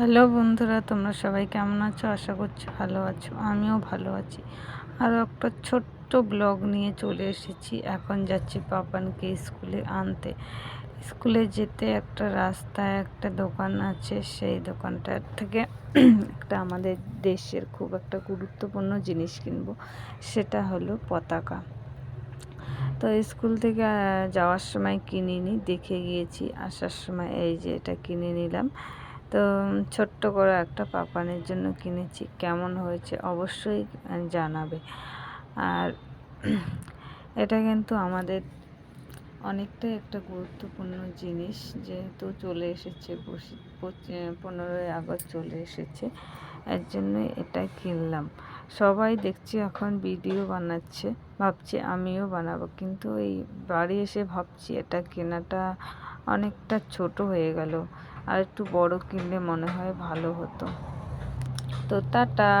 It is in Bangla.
হ্যালো বন্ধুরা, তোমরা সবাই কেমন আছো? আশা করছি ভালো আছো, আমিও ভালো আছি। আরও একটা ছোট্ট ব্লগ নিয়ে চলে এসেছি। এখন যাচ্ছি পাপানকে স্কুলে আনতে। স্কুলে যেতে একটা রাস্তায় একটা দোকান আছে, সেই দোকানটার থেকে একটা আমাদের দেশের খুব একটা গুরুত্বপূর্ণ জিনিস কিনবো, সেটা হলো পতাকা। তো স্কুল থেকে যাওয়ার সময় কিনিনি, দেখে গিয়েছি, আসার সময় এই যে এটা কিনে নিলাম। তো ছোট্ট করে একটা পাপানের জন্য কিনেছি। কেমন হয়েছে অবশ্যই জানাবে। আর এটা কিন্তু আমাদের অনেকটাই একটা গুরুত্বপূর্ণ জিনিস, যেহেতু চলে এসেছে পনেরোই আগস্ট চলে এসেছে, এর জন্যই এটা কিনলাম। সবাই দেখছি এখন ভিডিও বানাচ্ছে, ভাবছি আমিও বানাবো, কিন্তু এই বাড়ি এসে ভাবছি এটা কেনাটা অনেকটা ছোট হয়ে গেল। আর একটু বড় কিনলে মনে হয় ভালো হতো। তো টাটা।